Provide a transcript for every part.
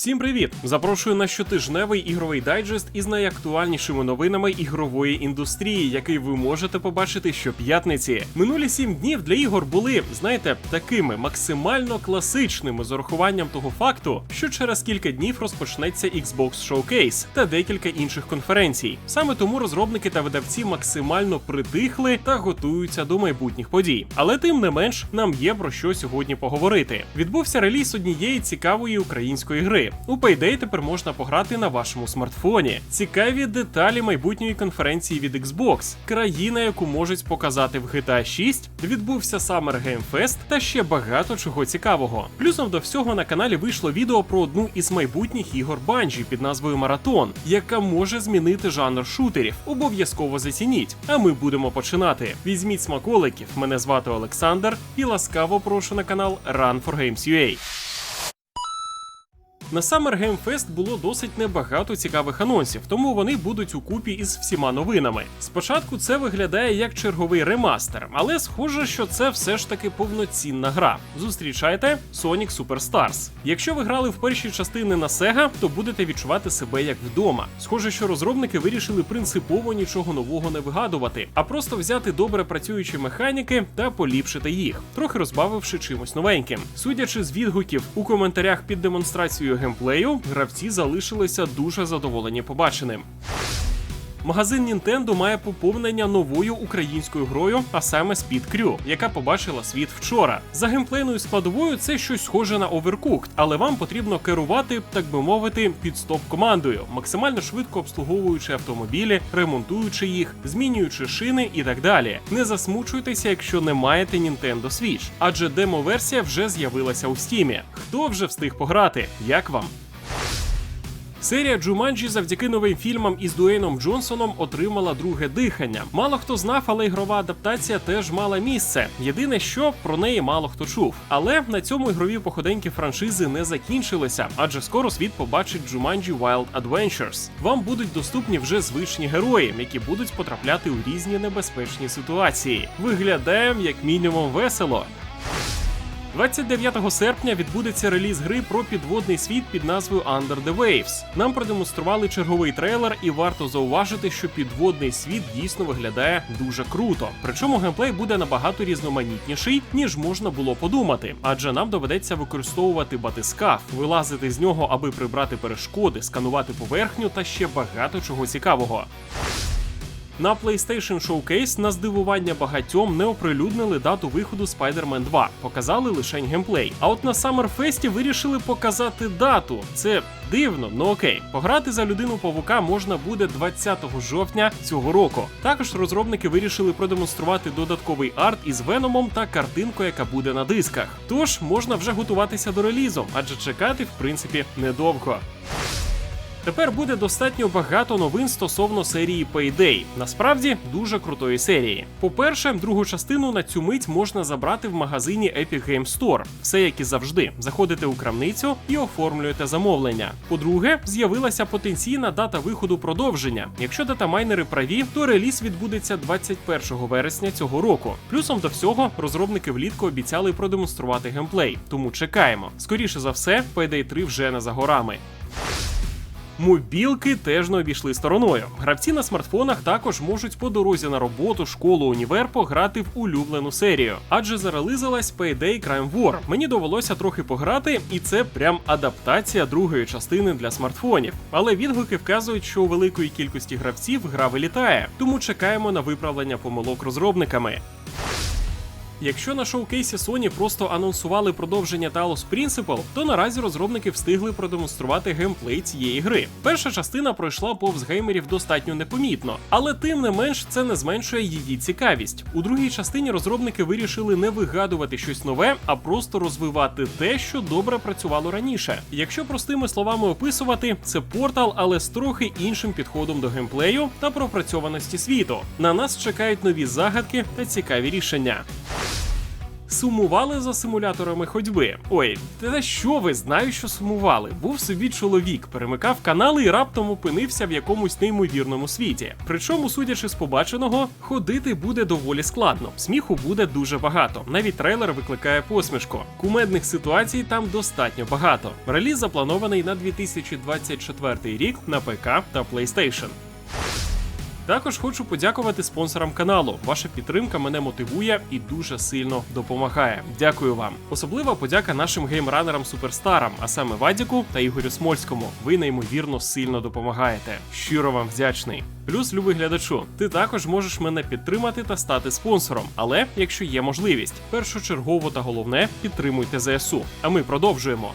Всім привіт! Запрошую на щотижневий ігровий дайджест із найактуальнішими новинами ігрової індустрії, який ви можете побачити щоп'ятниці. Минулі сім днів для ігор були, знаєте, такими максимально класичними з урахуванням того факту, що через кілька днів розпочнеться Xbox Showcase та декілька інших конференцій. Саме тому розробники та видавці максимально притихли та готуються до майбутніх подій. Але тим не менш, нам є про що сьогодні поговорити. Відбувся реліз однієї цікавої української гри. У Payday тепер можна пограти на вашому смартфоні. Цікаві деталі майбутньої конференції від Xbox, країна, яку можуть показати в GTA 6, відбувся Summer Game Fest та ще багато чого цікавого. Плюсом до всього на каналі вийшло відео про одну із майбутніх ігор Bungie під назвою Маратон, яка може змінити жанр шутерів. Обов'язково зацініть. А ми будемо починати. Візьміть смаколиків. Мене звати Олександр і ласкаво прошу на канал Run for Games UA. На Summer Game Fest було досить небагато цікавих анонсів, тому вони будуть у купі із всіма новинами. Спочатку це виглядає як черговий ремастер, але схоже, що це все ж таки повноцінна гра. Зустрічайте Sonic Superstars. Якщо ви грали в перші частини на Sega, то будете відчувати себе як вдома. Схоже, що розробники вирішили принципово нічого нового не вигадувати, а просто взяти добре працюючі механіки та поліпшити їх, трохи розбавивши чимось новеньким. Судячи з відгуків у коментарях під демонстрацією геймплею, гравці залишилися дуже задоволені побаченим. Магазин Nintendo має поповнення новою українською грою, а саме Speed Crew, яка побачила світ вчора. За геймплейною складовою це щось схоже на Overcooked, але вам потрібно керувати, так би мовити, під стоп командою, максимально швидко обслуговуючи автомобілі, ремонтуючи їх, змінюючи шини і так далі. Не засмучуйтеся, якщо не маєте Nintendo Switch, адже демо-версія вже з'явилася у Steam. Хто вже встиг пограти? Як вам? Серія Джуманджі завдяки новим фільмам із Дуейном Джонсоном отримала друге дихання. Мало хто знав, але ігрова адаптація теж мала місце. Єдине, що про неї мало хто чув. Але на цьому ігрові походеньки франшизи не закінчилися, адже скоро світ побачить Джуманджі Wild Adventures. Вам будуть доступні вже звичні герої, які будуть потрапляти у різні небезпечні ситуації. Виглядає як мінімум весело. 29 серпня відбудеться реліз гри про підводний світ під назвою Under the Waves. Нам продемонстрували черговий трейлер, і варто зауважити, що підводний світ дійсно виглядає дуже круто. Причому геймплей буде набагато різноманітніший, ніж можна було подумати, адже нам доведеться використовувати батискаф, вилазити з нього, аби прибрати перешкоди, сканувати поверхню та ще багато чого цікавого. На PlayStation Showcase на здивування багатьом не оприлюднили дату виходу Spider-Man 2, показали лише геймплей. А от на Summer Fest вирішили показати дату. Це дивно, ну окей. Пограти за людину павука можна буде 20 жовтня цього року. Також розробники вирішили продемонструвати додатковий арт із Веномом та картинку, яка буде на дисках. Тож можна вже готуватися до релізу, адже чекати в принципі недовго. Тепер буде достатньо багато новин стосовно серії Payday. Насправді дуже крутої серії. По-перше, другу частину на цю мить можна забрати в магазині Epic Game Store. Все як і завжди. Заходите у крамницю і оформлюєте замовлення. По-друге, з'явилася потенційна дата виходу продовження. Якщо датамайнери праві, то реліз відбудеться 21 вересня цього року. Плюсом до всього, розробники влітку обіцяли продемонструвати геймплей, тому чекаємо. Скоріше за все, Payday 3 вже не за горами. Мобілки теж не обійшли стороною. Гравці на смартфонах також можуть по дорозі на роботу, школу, універ пограти в улюблену серію, адже зарелизилась Payday Crime War. Мені довелося трохи пограти, і це прям адаптація другої частини для смартфонів. Але відгуки вказують, що у великої кількості гравців гра вилітає, тому чекаємо на виправлення помилок розробниками. Якщо на шоукейсі Sony просто анонсували продовження Talos Principle, то наразі розробники встигли продемонструвати геймплей цієї гри. Перша частина пройшла повз геймерів достатньо непомітно, але тим не менш це не зменшує її цікавість. У другій частині розробники вирішили не вигадувати щось нове, а просто розвивати те, що добре працювало раніше. Якщо простими словами описувати, це портал, але з трохи іншим підходом до геймплею та пропрацьованості світу. На нас чекають нові загадки та цікаві рішення. Сумували за симуляторами ходьби. Ой, та що ви знаю, що сумували? Був собі чоловік, перемикав канали і раптом опинився в якомусь неймовірному світі. Причому, судячи з побаченого, ходити буде доволі складно. Сміху буде дуже багато. Навіть трейлер викликає посмішку. Кумедних ситуацій там достатньо багато. Реліз запланований на 2024 рік на ПК та PlayStation. Також хочу подякувати спонсорам каналу. Ваша підтримка мене мотивує і дуже сильно допомагає. Дякую вам. Особлива подяка нашим геймранерам суперстарам, а саме Вадіку та Ігорю Смольському. Ви неймовірно сильно допомагаєте. Щиро вам вдячний. Плюс, любий глядачу, ти також можеш мене підтримати та стати спонсором. Але якщо є можливість, першочергово та головне підтримуйте ЗСУ. А ми продовжуємо.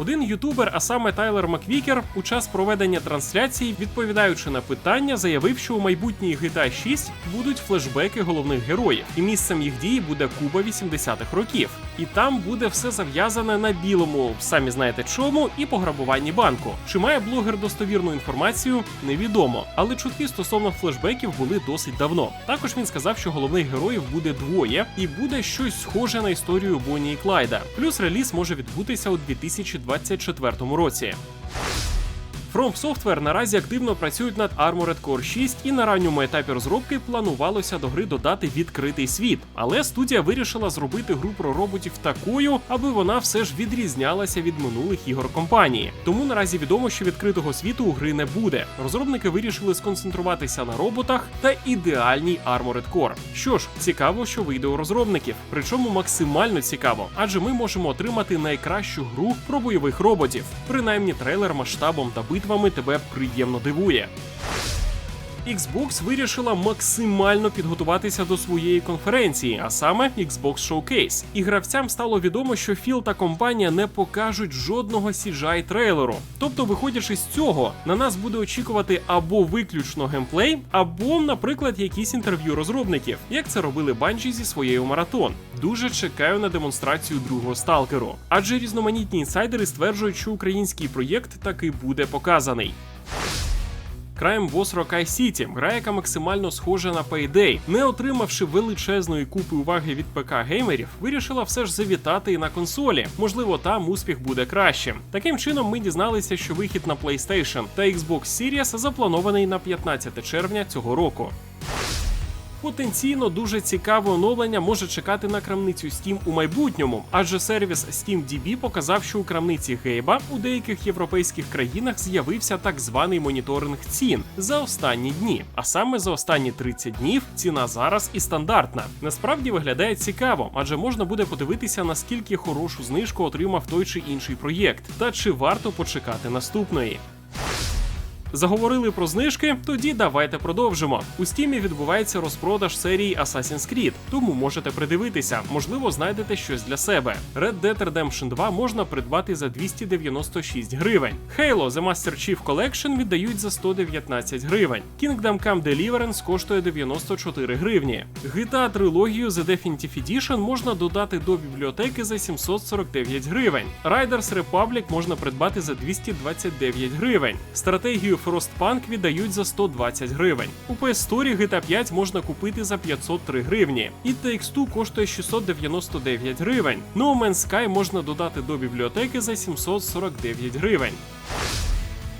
Один ютубер, а саме Тайлер Маквікер, у час проведення трансляції, відповідаючи на питання, заявив, що у майбутній GTA 6 будуть флешбеки головних героїв, і місцем їх дії буде Куба 80-х років. І там буде все зав'язане на білому, самі знаєте чому, і пограбуванні банку. Чи має блогер достовірну інформацію, невідомо. Але чутки стосовно флешбеків були досить давно. Також він сказав, що головних героїв буде двоє, і буде щось схоже на історію Бонні і Клайда. Плюс реліз може відбутися у 2024 році. From Software наразі активно працюють над Armored Core 6 і на ранньому етапі розробки планувалося до гри додати відкритий світ. Але студія вирішила зробити гру про роботів такою, аби вона все ж відрізнялася від минулих ігор компанії. Тому наразі відомо, що відкритого світу у гри не буде. Розробники вирішили сконцентруватися на роботах та ідеальній Armored Core. Що ж, цікаво, що вийде у розробників, причому максимально цікаво, адже ми можемо отримати найкращу гру про бойових роботів. Принаймні, трейлер масштабом та битвами тебе приємно дивує. Xbox вирішила максимально підготуватися до своєї конференції, а саме Xbox Showcase. І гравцям стало відомо, що Філ та компанія не покажуть жодного CGI трейлеру. Тобто, виходячи з цього, на нас буде очікувати або виключно геймплей, або, наприклад, якісь інтерв'ю розробників, як це робили Bungie зі своєю маратон. Дуже чекаю на демонстрацію другого сталкеру, адже різноманітні інсайдери стверджують, що український проєкт таки буде показаний. Crime Boss Rockай City, гра, яка максимально схожа на Payday, не отримавши величезної купи уваги від ПК геймерів, вирішила все ж завітати і на консолі. Можливо, там успіх буде кращим. Таким чином, ми дізналися, що вихід на PlayStation та Xbox Series запланований на 15 червня цього року. Потенційно дуже цікаве оновлення може чекати на крамницю Steam у майбутньому, адже сервіс SteamDB показав, що у крамниці Гейба у деяких європейських країнах з'явився так званий моніторинг цін за останні дні. А саме за останні 30 днів ціна зараз і стандартна. Насправді виглядає цікаво, адже можна буде подивитися, наскільки хорошу знижку отримав той чи інший проєкт, та чи варто почекати наступної. Заговорили про знижки, тоді давайте продовжимо. У стімі відбувається розпродаж серії Assassin's Creed, тому можете придивитися, можливо, знайдете щось для себе. Red Dead Redemption 2 можна придбати за 296 гривень. Halo The Master Chief Collection віддають за 119 гривень. Kingdom Come Deliverance коштує 94 гривні. GTA трилогію The Definitive Edition можна додати до бібліотеки за 749 гривень. Riders Republic можна придбати за 229 гривень. Стратегію Frostpunk віддають за 120 гривень. У PS Store GTA 5 можна купити за 503 гривні. І TX2 коштує 699 гривень. No Man's Sky можна додати до бібліотеки за 749 гривень.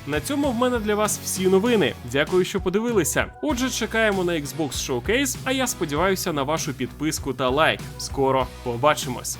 На цьому в мене для вас всі новини. Дякую, що подивилися. Отже, чекаємо на Xbox Showcase, а я сподіваюся на вашу підписку та лайк. Скоро побачимось.